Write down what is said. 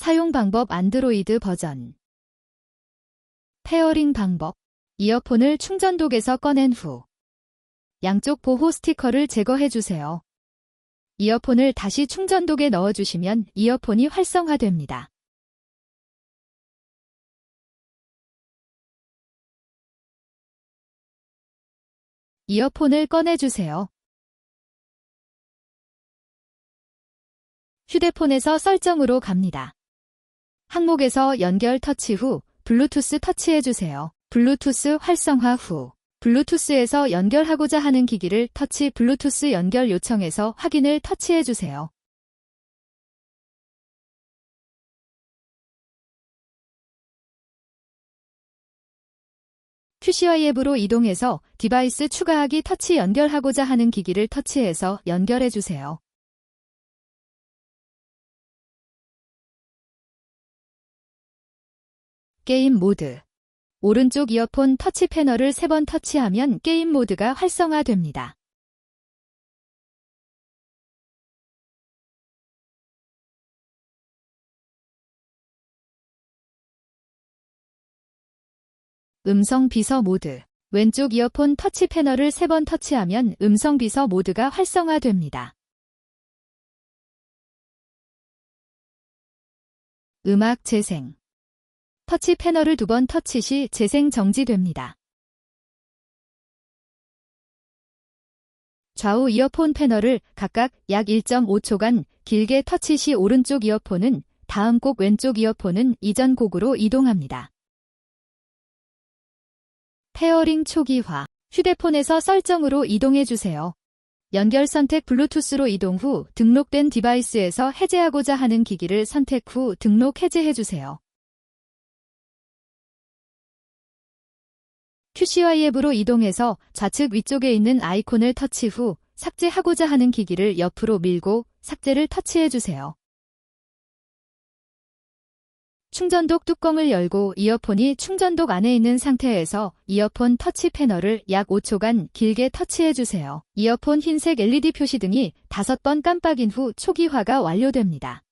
사용 방법 안드로이드 버전. 페어링 방법. 이어폰을 충전독에서 꺼낸 후 양쪽 보호 스티커를 제거해 주세요. 이어폰을 다시 충전독에 넣어주시면 이어폰이 활성화됩니다. 이어폰을 꺼내주세요. 휴대폰에서 설정으로 갑니다. 항목에서 연결 터치 후 블루투스 터치해주세요. 블루투스 활성화 후 블루투스에서 연결하고자 하는 기기를 터치 블루투스 연결 요청해서 확인을 터치해주세요. QCY 앱으로 이동해서 디바이스 추가하기 터치 연결하고자 하는 기기를 터치해서 연결해주세요. 게임 모드 오른쪽 이어폰 터치 패널을 3번 터치하면 게임 모드가 활성화됩니다. 음성 비서 모드 왼쪽 이어폰 터치 패널을 3번 터치하면 음성 비서 모드가 활성화됩니다. 음악 재생 터치 패널을 두 번 터치 시 재생 정지됩니다. 좌우 이어폰 패널을 각각 약 1.5초간 길게 터치 시 오른쪽 이어폰은 다음 곡 왼쪽 이어폰은 이전 곡으로 이동합니다. 페어링 초기화 휴대폰에서 설정으로 이동해 주세요. 연결 선택 블루투스로 이동 후 등록된 디바이스에서 해제하고자 하는 기기를 선택 후 등록 해제해 주세요. QCY 앱으로 이동해서 좌측 위쪽에 있는 아이콘을 터치 후 삭제하고자 하는 기기를 옆으로 밀고 삭제를 터치해 주세요. 충전독 뚜껑을 열고 이어폰이 충전독 안에 있는 상태에서 이어폰 터치 패널을 약 5초간 길게 터치해 주세요. 이어폰 흰색 LED 표시 등이 5번 깜빡인 후 초기화가 완료됩니다.